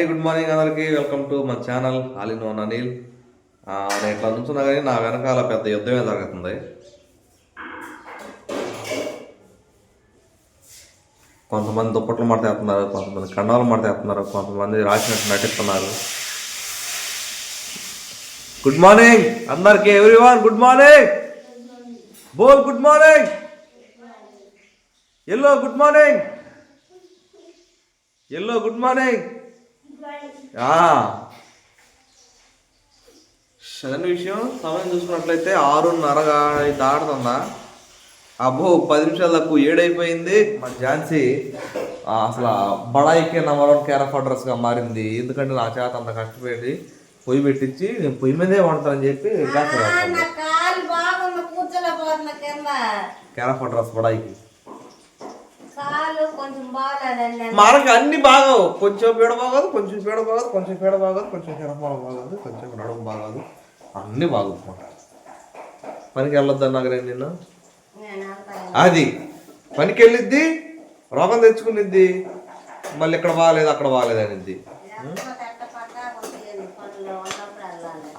అండి good morning అందరికి. Welcome to మన channel all in one Anil నేను ఇట్లా నుంచున్నా కానీ నా వెనకాల పెద్ద యుద్ధమే జరుగుతుంది. కొంతమంది దుప్పట్లు మడతేస్తున్నారు కొంతమంది కండాలు మడతేస్తున్నారు కొంతమంది రాసినట్టు నటిస్తున్నారు. గుడ్ మార్నింగ్ అందరికి ఎవ్రీవన్ గుడ్ మార్నింగ్ బోల్ good morning hello good morning hello good morning sudden విషయం సమయం చూసుకున్నట్లయితే ఆరున్నరగా దాడుతుందా అబ్బో పది నిమిషాలు తక్కువ. ఏడైపోయింది. మన ఝాన్సీ అసలు బడాయికే నెంబర్ వన్ కేర్ ఆఫ్ అడ్రస్గా మారింది. ఎందుకంటే నా చేత అంత కష్టపడి పొయ్యి పెట్టించి నేను పొయ్యి మీదే వండుతానని చెప్పి కేర్ ఆఫ్ అడ్రస్ బడాయికి. మనకి అన్ని బాగోవు. కొంచెం పీడ బాగోదు కొంచెం పీడ బాగోదు కొంచెం పీడ బాగోదు కొంచెం శరపాల బాగోదు కొంచెం నడుము బాగోదు అన్ని బాగోదు పనికి వెళ్ళొద్దు నేను నిన్ను. అది. పనికి వెళ్ళిద్ది రోగం తెచ్చుకునిద్ది. మళ్ళీ ఇక్కడ బాగాలేదు అక్కడ బాగాలేదు అనిద్ది.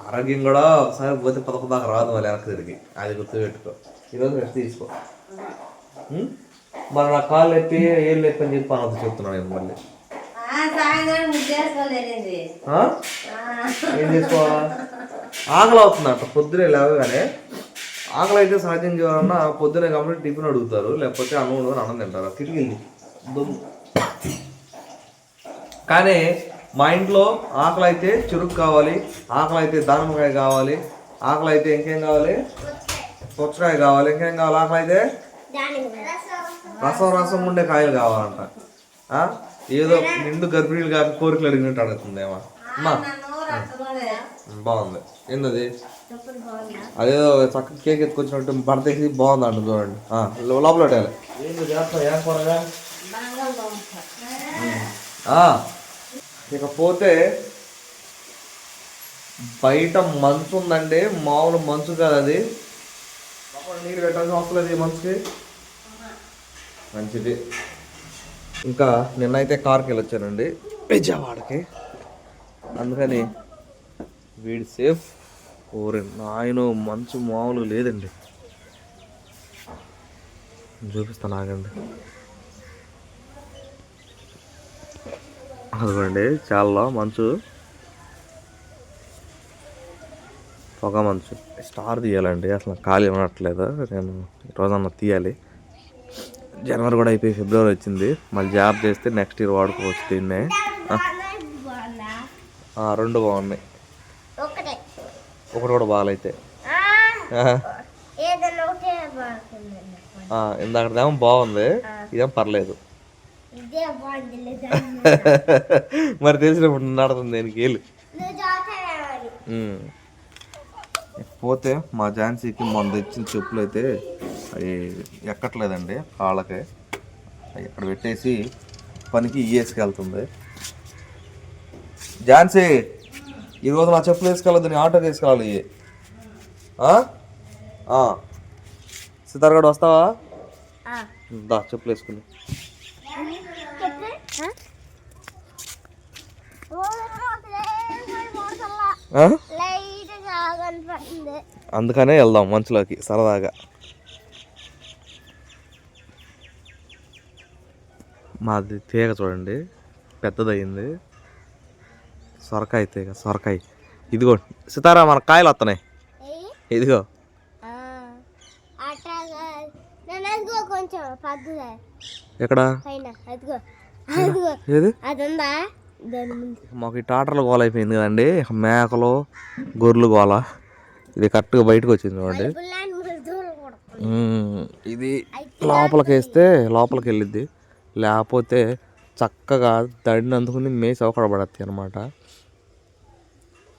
ఆరోగ్యం కూడా ఒకసారి పోతే పదకొండు దాకా రాదు మళ్ళీ వెనక్కి తిరిగి. అది గుర్తుపెట్టుకో. ఈరోజు రెస్ట్ తీసుకో? మరి నా కాళ్ళు ఎత్తి ఎత్తి అని చెప్పి అనవద్దు చెప్తున్నాను నేను మళ్ళీ? ఏం చేసుకోవాలా? ఆకలి అవుతుందంట పొద్దునే లేవగానే. ఆకలి అయితే సహజం చేయాలన్నా పొద్దునే కాబట్టి టిఫిన్ అడుగుతారు లేకపోతే అన్నం ఉండదు అన్నం తింటారు దుమ్ము కానీ మా ఇంట్లో ఆకలి అయితే చురుకు కావాలి ఆకలి అయితే దానిమ్మకాయ కావాలి ఆకలి అయితే ఇంకేం కావాలి? పుచ్చకాయ. కావాలి ఇంకేం కావాలి? ఆకలి అయితే? రసం రసం ఉండే కాయలు కావాలంట. ఆ? ఏదో నిండు గర్భిణీలు కాక కోరికలు అడిగినట్టు అడుగుతుందేమో. అమ్మా. బాగుంది. ఏంటది అదేదో చక్క కేక్ ఎత్తుకొచ్చినట్టు పడతేసి బాగుంది అంట చూడండి లోపల పెట్టాలి. ఆ, ఇకపోతే బయట మంచు ఉందండి మామూలు మంచు కాదు అది. నీళ్ళు పెట్టాల్సిన అవసరం లేదు ఈ మంచుకి. మంచిది. ఇంకా నిన్నైతే కార్కి వెళ్ళొచ్చానండి విజయవాడకి. అందుకని వీడి సేఫ్. ఓరే నాయన మంచు మామూలు లేదండి. చూపిస్తాను ఆగండి అదిగోండి చాలా మంచు. పొగ మంచు. స్టార్ తీయాలండి అసలు ఖాళీ ఉండట్లేదు. నేను రోజన్నా తీయాలి. జనవరి కూడా అయిపోయి ఫిబ్రవరి వచ్చింది. మళ్ళీ జాబ్ చేస్తే నెక్స్ట్ ఇయర్ వాడుకోవచ్చు దీన్నే. రెండు బాగున్నాయి. ఒకటే. కూడా బాగాలైతే. ఇందాకదేమో బాగుంది. ఇదేం పర్లేదు. మరి తెలిసినప్పుడు నడుతుంది దేనికి వెళ్ళి. పోతే మా ఝాన్సీకి మొన్న తెచ్చిన చెప్పులు అయితే అవి ఎక్కట్లేదండి కాళ్ళకి. అవి ఇక్కడ పెట్టేసి పనికి ఇయ్యేసుకెళ్తుంది ఝాన్సీ ఈరోజు నా చెప్పులు వేసుకెళ్ళదు నీ ఆటో తీసుకెళ్ళాలి. ఇవి. ఆ? ఆ. సితార్గడ్ వస్తావా? దా చెప్పులు వేసుకుని? అందుకనే వెళ్దాం మంచులోకి సరదాగా. మాది తీగ చూడండి. పెద్దదయ్యింది. సొరకాయ తీగ సొరకాయ. ఇదిగో సితారా మన కాయలు వస్తున్నాయి ఇదిగో. ఎక్కడ? ఏది? మాకు ఈ టాటర్లు గోల అయిపోయింది కదండి. మేకలు గొర్రెలు గోల. ఇది కరెక్ట్గా బయటకు వచ్చింది చూడండి. ఇది లోపలికి వేస్తే లోపలికి వెళ్ళిద్ది లేకపోతే చక్కగా దడిని అందుకుని మేసి అవకడబడద్ది అనమాట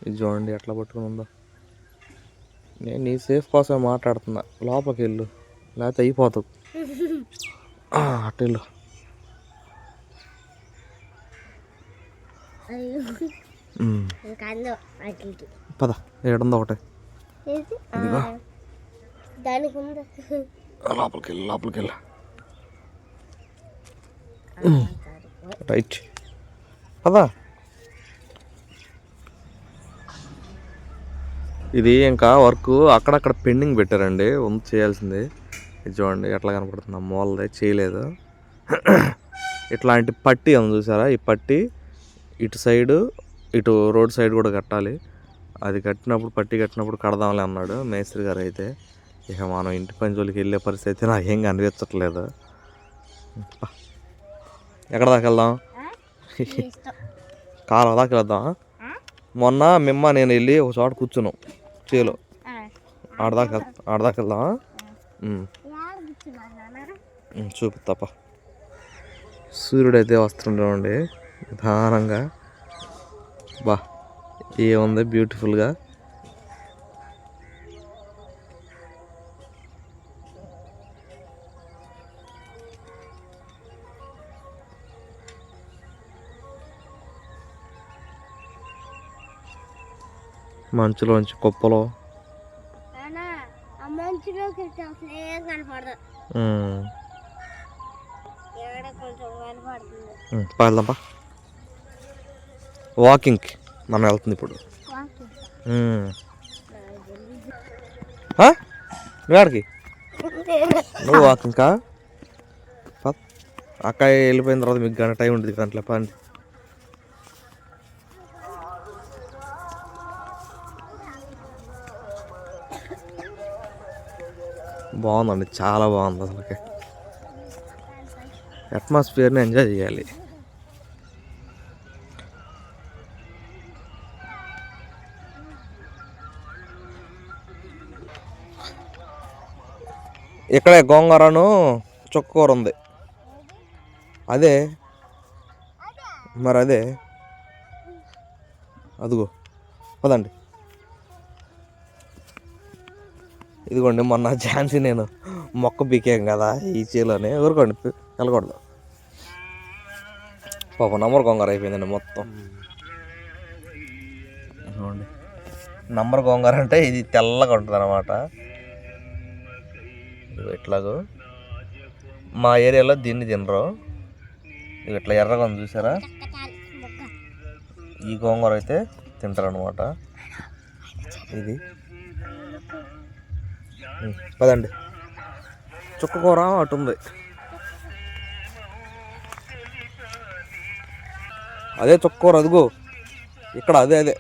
ఇది చూడండి ఎట్లా పట్టుకుని ఉందో. నేను నీ సేఫ్ కోసం మాట్లాడుతున్నా. లోపలికి వెళ్ళు. లేకపోతే అయిపోతావు. ఆ, అటు వెళ్ళు. మ్మ్. ఇంకా అందో వాటికి పద ఏడుందో ఒకటి లోపలికి వెళ్ళు లోపలికి వెళ్ళు. రైట్. అదా. ఇది ఇంకా వర్క్ అక్కడక్కడ పెండింగ్ పెట్టారండి. ఉంది చేయాల్సింది. చూడండి ఎట్లా కనపడుతుంది. మూలదే చేయలేదు. ఇట్లాంటి పట్టి ఉంది చూసారా? ఈ పట్టి ఇటు సైడు ఇటు రోడ్ సైడ్ కూడా కట్టాలి. అది కట్టినప్పుడు పట్టి కట్టినప్పుడు కడదాంలే అన్నాడు మేస్త్రి గారు అయితే. ఇక మనం ఇంటి పని జోలికి వెళ్ళే పరిస్థితి నాకు ఏం కనిపించట్లేదు. ఎక్కడ దాకా వెళ్దాం? కాలం దాకా వెళ్దాం మొన్న మిమ్మ నేను వెళ్ళి ఒక చోట కూర్చున్నాం చేలో. ఆడదాకా ఆడదాకా వెళ్దాం చూపిస్తాపా సూర్యుడు అయితే వస్తుండేవండి నిదానంగా. బా ఏముంది? బ్యూటిఫుల్గా ఉమ్, పా. వెళ్దాంపా వాకింగ్కి మనం వెళ్తుంది ఇప్పుడు. ఆ? నువ్వు వాకింగ్కా. అక్క వెళ్ళిపోయిన తర్వాత మీకు గంట టైం ఉంటుంది గంటల పని బాగుందండి చాలా బాగుంది అసలుకి. అట్మాస్ఫియర్ని ఎంజాయ్ చేయాలి. ఇక్కడే గోంగూరను చుక్కకూర ఉంది. అదే మరి అదే అదిగో పదండి. ఇదిగోండి మొన్న ఝాన్సీ నేను మొక్క బీకాం కదా ఈ చేలోనే ఊరుకోండి వెళ్ళకూడదు. పాప నంబర్ కొంగారు అయిపోయిందండి మొత్తం. ఇదిగోండి నంబర్ గోంగూర అంటే ఇది తెల్లగా ఉంటుంది అనమాట ఇట్లాగో మా ఏరియాలో దీన్ని తినరు. ఇవి ఇట్లా ఎర్రగా ఉంది చూసారా? ఈ గోంగూర అయితే తింటారనమాట ఇది పదండి. చుక్క కూర అటు ఉంది. అదే చుక్క కూర అదిగో. ఇక్కడ అదే అదే.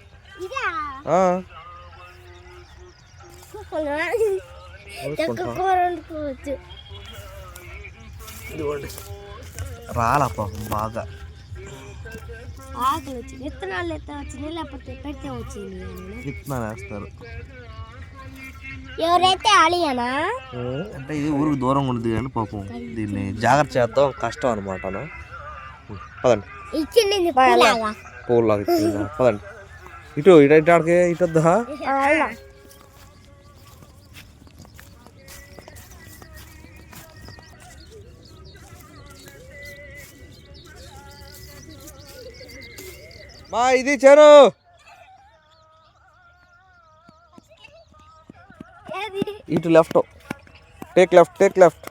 రాలా పాపం బాగా. ఆకులు వచ్చింది. విత్తనాలు ఎత్తే వచ్చింది లేకపోతే పెట్టే వచ్చింది విత్తనాలు వేస్తారు. ఎవరైతే అలియనా అంటే ఇది ఊరికి దూరంగా ఉంటుంది కానీ పాపం దీన్ని జాగ్రత్త చేద్దాం కష్టం అనమాట పదండి. ఇచ్చింది పులాగా. ఇచ్చిందా? పదండి. ఇటు ఇటు ఇటు ఆడికి ఇటు వద్దా? మా ఇది చేరు ఏది ఇటు left. Take left take left.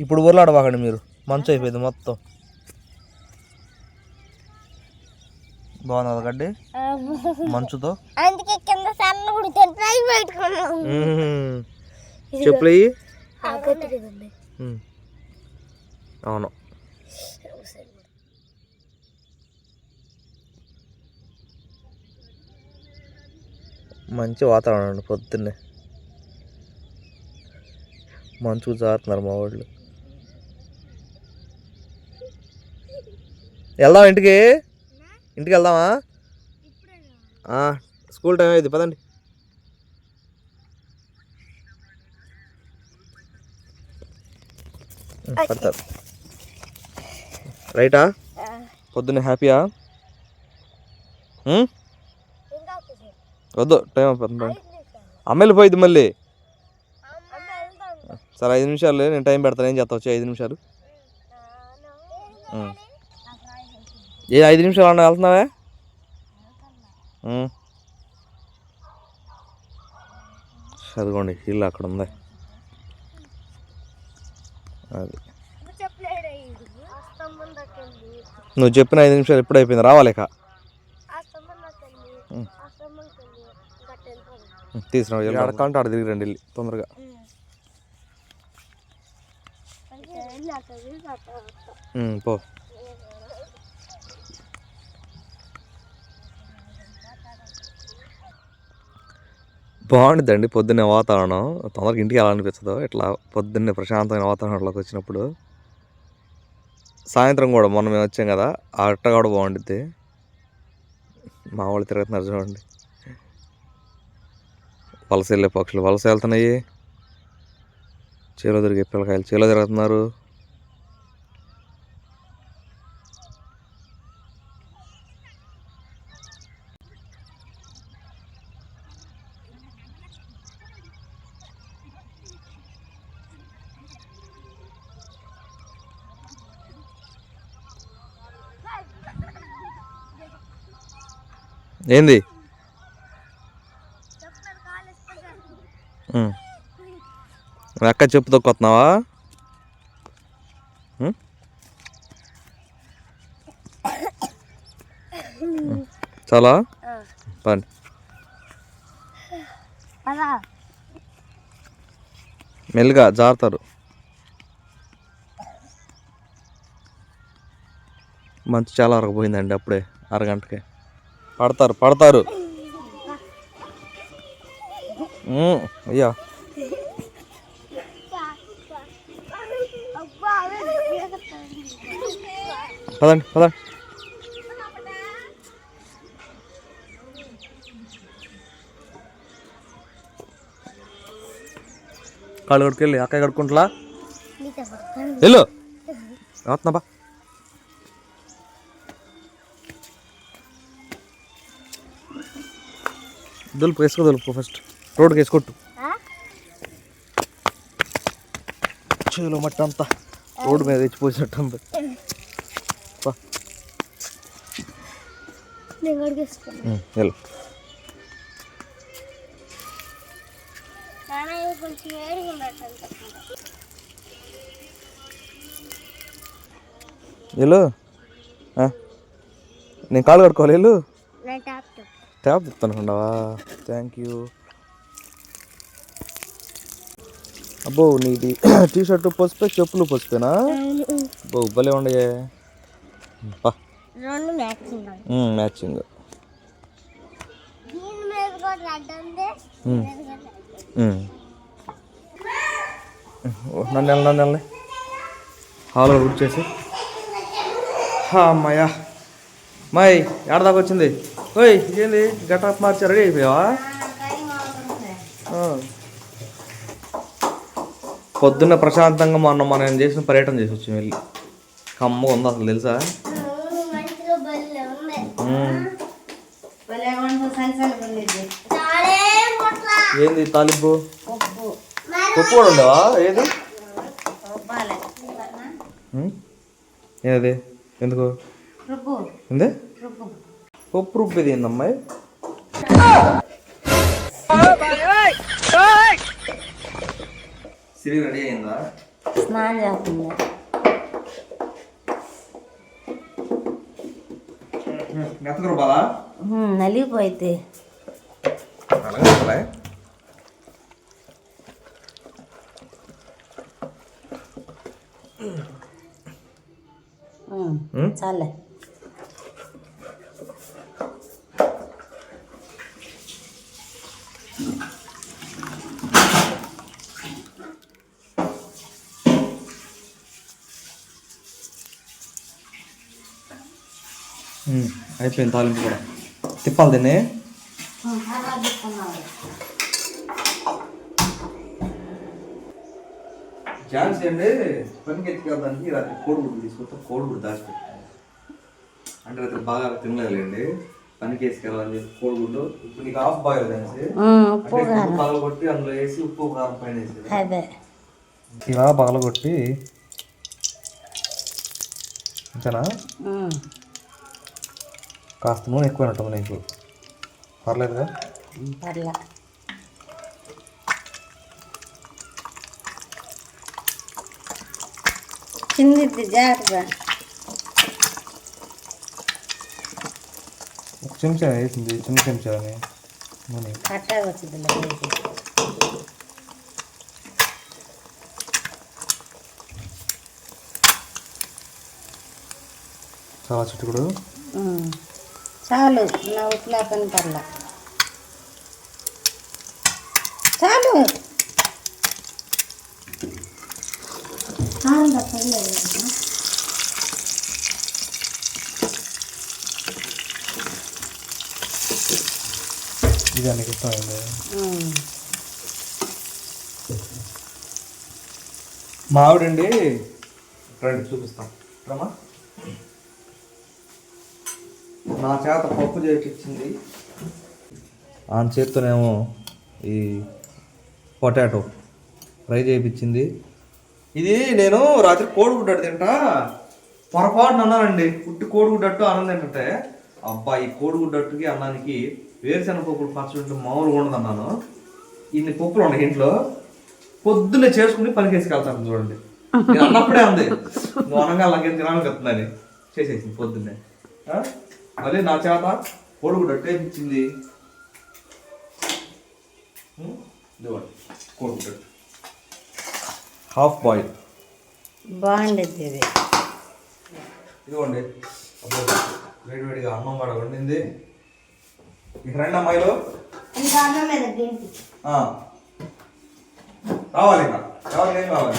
ఇప్పుడు ఊర్లాడబాకండి మీరు. మంచు అయిపోయింది మొత్తం. బాగున్నది గడ్డి? మంచుతో? అందుకే కింద సన్న ఉడితే ట్రై పెట్టుకున్నాం. మ్మ్. చెప్పులు అవును. మంచి వాతావరణం అండి పొద్దున్నే. మంచు జారుతున్నారు మా వాళ్ళు. వెళ్దాం ఇంటికి? ఇంటికి వెళ్దామా? స్కూల్ టైం అయింది పదండి. పడతారు. రైటా? పొద్దున్నే హ్యాపీయా. వద్దు టైం అయిపోతుంది అమ్మ వెళ్ళిపోయింది మళ్ళీ. సరే ఐదు నిమిషాలు నేను టైం పెడతాను ఏం చేస్తావు వచ్చి ఐదు నిమిషాలు. ఏ ఐదు నిమిషాలు అన్న వెళ్తున్నావే? ఉం. ఇల్లు అక్కడ ఉంది. అది. నువ్వు చెప్పిన ఐదు నిమిషాలు ఎప్పుడు అయిపోయింది రావాలేక ఆ స్తంభం దక్కింది ఆ స్తంభం కింది గట్టి వెళ్ళిపోయింది తీసుకురా అడకంటే ఆడ తిరిగి రండి వెళ్ళి తొందరగా పో. బాగుంటుందండి పొద్దున్నే వాతావరణం. తొందరగా ఇంటికి వెళ్ళాలనిపించదు ఇట్లా పొద్దున్నే ప్రశాంతమైన వాతావరణంలోకి వచ్చినప్పుడు. సాయంత్రం కూడా మొన్న మేము వచ్చాం కదా ఆ అట్ట కూడా బాగుంటుంది మా వాళ్ళు తిరుగుతున్నారు చూడండి వలస వెళ్ళే పక్షులు వలస వెళ్తున్నాయి. చేలో తిరిగే పిల్లకాయలు చేలో తిరుగుతున్నారు. ఏంది ఉమ్. మీ అక్క చెప్పు తొక్కొస్తున్నావా? ఉమ్. చాలా? పని. పదా. మెల్లిగా జారుతారు. మంచు చాలా వరకు పోయిందండి అప్పుడే అరగంటకి. పడతారు పడతారు. అయ్యా. పదండి పదండి కాళ్ళు కడుకెళ్ళి అక్క కడుక్కుంటలా? వెళ్ళు. వస్తున్నా బా. దులుపు వేసుకో దులుపు ఫస్ట్. రోడ్డుకి వేసుకొట్టు. చేలో మట్టి అంతా రోడ్డు మీద తెచ్చిపోసినట్టు ఉంది బా. నేను అడిగేసుకున్నా ఉమ్, వెళ్ళు. నాన్న ఇది కొంచెం వేడిగా ఉన్నట్టు వెళ్ళు. ఆ. నేను కాళ్ళు కడుకోవాలి వెళ్ళు. నా టాప్ ట్యాబ్ తిప్పుతానుకుండావా థ్యాంక్ యూ అబ్బో నీది టీ షర్టు పసుపే చెప్పులు పసుపేనా? అబ్బో భలే ఉండయే. బా. రెండు మ్యాచింగ్ నన్ను వెళ్ళి నన్ను వెళ్ళి హాల్లో కూర్చేసి అమ్మాయ్యా. మాయ్ ఏడదాకా వచ్చింది? ఓయ్ ఇదేంది? గట్ట మార్చి రెడీ అయిపోయావా. పొద్దున్న ప్రశాంతంగా మొన్న మనం చేసిన పర్యటన చేసి వచ్చాం వెళ్ళి. కమ్మ ఉంది అసలు తెలుసా? ఏంది తాలింపు? ఉప్పు ఉప్పు కూడా ఉండవా? ఏది. ఏది? ఎందుకు? రుబ్బు ఏంది రుబ్బు పప్పు రుబ్బేది ఏందమ్మాయి సిరి రెడీ అయిందా? స్నానం చేస్తుంది. మెత్తకు రుబ్బాలా నలిగిపోయితే అలాగే రుబ్బాలా? ఉమ్? చాలే ఉమ్, అయిపోయింది తాలింపు కూడా. తిప్పాలి దీన్ని. ఛాన్స్ అండి పనికి ఎత్తుకెళ్ళడానికి రాత్రి కోడిగుడ్డు తీసుకొస్తే కోడిగుడ్డు దాచిపెట్టాను అంటే రాత్రి బాగా తినలేదులేండి. పనికి వేసుకెళ్ళాలని చెప్పి కోడిగుడ్డు ఇప్పుడు నీకు హాఫ్ బాయిల్ అనేసి పగలగొట్టి అందులో వేసి ఉప్పు కారం పైన వేసి ఇలా పగలగొట్టి అంతేనా? కాస్త నూనె ఎక్కువ ఉంటుంది నీకు. పర్లేదుగా? పర్లే. చిందిద్ది జాగ్రత్త. ఒక చెంచా వేసింది చిన్న చెంచాని నూనె. కట్టాగా వచ్చింది చాలా చిట్టుకుడు చాలు నా ఉట్లా పని పర్లా చాలు ఇది అనికి ఇష్టమైంది ఉమ్. మా ఆవిడండి రండి చూపిస్తాం. రమా? నా చేత పప్పు చేయించింది ఆమె చేత్తోనేమో ఈ పొటాటో ఫ్రై చేయించింది ఇది నేను రాత్రి కోడిగుడ్డట్టు తింటా. పొరపాటున అన్నానండి. పుట్టి కోడిగుడ్డట్టు అన్నం తింటుంటే అబ్బా ఈ కోడిగుడ్డట్టుకి అన్నానికి వేరుశెనగ పప్పులు పచ్చడి మామూలుగా ఉండదు అన్నాను. ఇన్ని పప్పులు ఉన్నాయి ఇంట్లో. పొద్దున్నే చేసుకుని పనికేసుకెళ్తాను చూడండి. నేను అన్నప్పుడే ఉంది నువ్వు అనగా నాకేం తినాలని కత్తుందని చేసేసింది పొద్దున్నే. మళ్ళీ నా చేత కోడిగుడ్డ టేపించింది ఇదిగోండి కోడిగుడ్డ హాఫ్ బాయిల్ బాగుండేది. ఇది ఇదిగోండి వేడివేడిగా అన్నం కూడా వండింది. ఇక రండి అమ్మాయిలు. రావాలి ఇంకా. ఎవరికి ఏం కావాలి.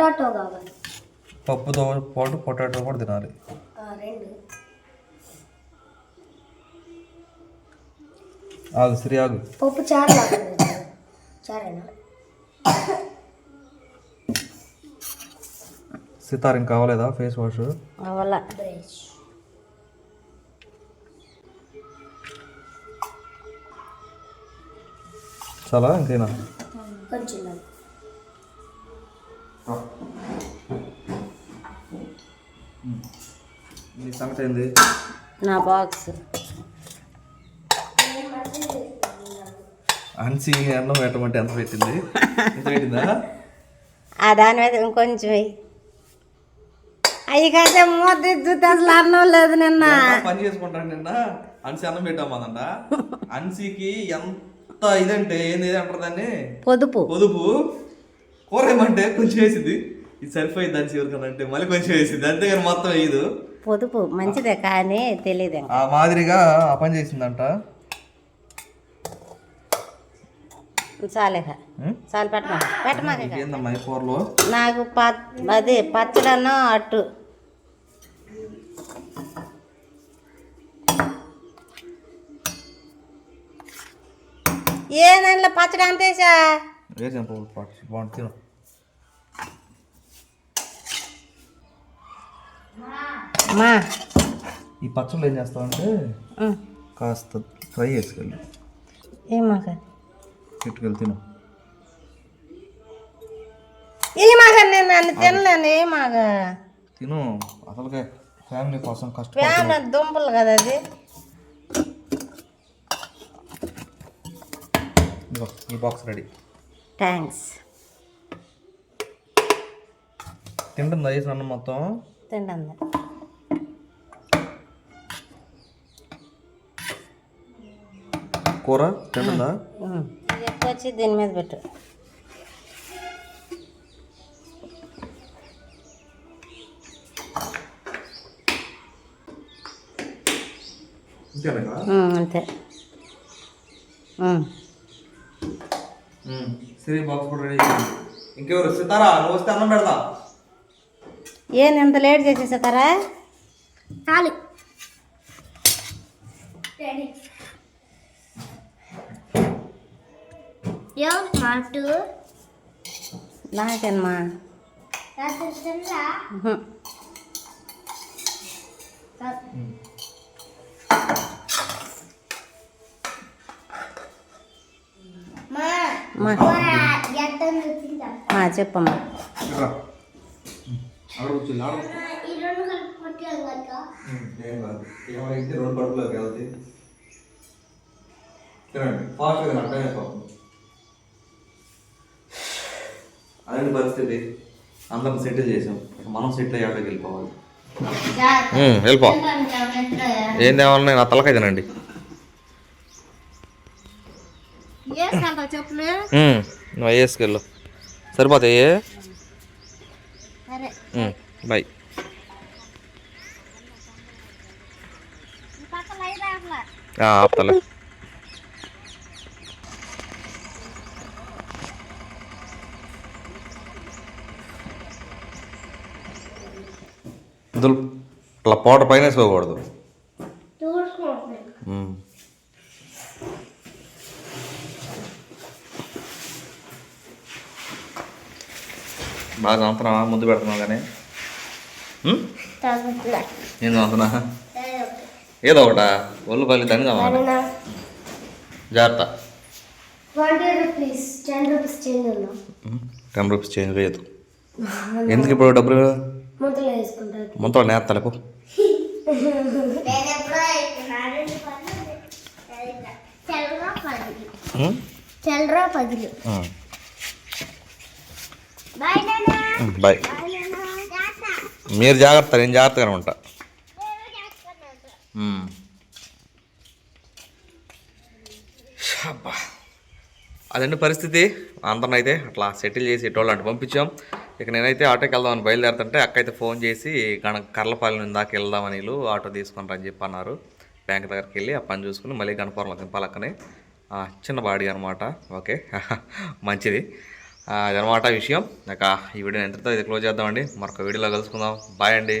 పొటాటో కావాలి. పప్పుతో పాటు పొటాటో కూడా తినాలి. ఆ, రెండు. ఆగు శ్రీ ఆగు. పప్పు చారు కావాలి చారేనా? సితార్ ఇంకా కావలేదా ఫేస్ వాష్? అవల చాలా ఇంకైనా? కొంచెం. నీ సంగతి ఏంది? నా బాక్స్ అన్సి అన్నం పెట్టమంటే ఎంత పెట్టింది? ఎంత పెట్టిందా? ఆ దాని మీద ఇంకొంచెం అయ్యి కాదే మూత చూస్తే అసలు అన్నం లేదు నిన్న. పని చేసుకుంటాను నిన్న? అన్సి అన్నం పెట్టామదంట. అన్సికి ఎంత ఇదంటే ఏంది అంటారు దాన్ని? పొదుపు. పొదుపు. కూర ఏమంటే కొంచెం వేసింది. ఇది సరిపోయింది అన్సి ఎవరికన్నా అంటే మళ్ళీ కొంచెం వేసింది. అంతేగాని మొత్తం వేయదు. పొదుపు మంచిదే కానీ తెలియదు ఆ మాదిరిగా ఆ పని చేసిందంట. చాలేక ఉం? చాలు పెట్టమా? పెట్టమా కూరలో? నాకు అది పచ్చడన్నో అట్టు. ఏ దాంట్లో పచ్చడి అంతేసా? వేసాం పప్పు పాటు బాగుంటుంది తిను మా ఈ పచ్చళ్ళు ఏం చేస్తామంటే కాస్త ఫ్రై చేసుకెళ్ళి ఏమాక పెట్టుకెళ్ళి తిను ఏమాక నేను నన్ను తినలేను ఏమాక తిను అసలుకే ఫ్యామిలీ కోసం కష్టపడుతున్నా ప్రేమ దుంపలు కదా అది ఈ బాక్స్ రెడీ థ్యాంక్స్ తింటుందా వేసిన అన్నం మొత్తం. తింటాను కూర తింటుందా? ఎక్కువ వచ్చి దీని మీద పెట్టు. అంతే. సిరి బాక్స్ కూడా రెడీ ఇంకెవరు? సితారా నువ్వు వస్తే అన్నం పెడతా. ఏంది ఎంత లేట్ చేసేసారా చాలు. మాటు నాకేనమ్మా రాత్రి తినరా ఉహు. మా మా ఎట్టని వచ్చిందా ఆ, చెప్పమ్మా ఈ రెండు కలిపి కొట్టాం కదా ఏం కాదు ఏమైతే రెండు కడుపులోకి వెళ్తాయి తినండి ఫాస్ట్గా తినండి టైం అయిపోతుంది అదే పరిస్థితి? అందరం సెటిల్ చేసాం. మనం సెటిల్ అయ్యాక వెళ్ళిపోవాలి. వెళ్ళిపో. ఏం తేవాలన్నా నా తలకాయ తినండి చెప్పులు నువ్వు అయ్యేసుకెళ్ళు సరిపోతాయి సరే. బాయ్ ఆపుతలే. ఇట్లా పౌడర్ పైన వేసుకోకూడదు చూసుకుంటున్నాను మ్మ్. బాగా చంపుతున్నావా ముందు పెడుతున్నావు కానీ. ఏం చంపుతున్నా ఏదో ఒకటా? ఒళ్ళు పల్లి దాన్ని కావాలి జాగ్రత్త. టెన్ రూపీస్ చేంజ్ లేదు. ఎందుకు ఇప్పుడు డబ్బులు? మొత్తం చెల్లరా పదిలు చెల్లరా పదిలు బాయ్ నాన్న బాయ్. మీరు జాగ్రత్త నేను జాగ్రత్తగానే ఉంటా. అబ్బా అదండి పరిస్థితి. అందరిని అయితే అట్లా సెటిల్ చేసి ఎటువంటి అంటే పంపించాం. ఇక నేనైతే ఆటోకి వెళ్దామని బయలుదేరుతుంటే అక్క అయితే ఫోన్ చేసి గణ కర్లపాలెం దాకా వెళ్దామని వీళ్ళు ఆటో తీసుకుని అని చెప్పి అన్నారు. బ్యాంక్ దగ్గరికి వెళ్ళి ఆ పని చూసుకుని మళ్ళీ గణపురంలో దింపాలక్కనే చిన్న బాడీ అనమాట ఓకే. మంచిది. అదనమాట విషయం. ఇక ఈ వీడియోని ఎంతతో ఇది క్లోజ్ చేద్దామండి. మరొక వీడియోలో కలుసుకుందాం. బాయ్ అండి.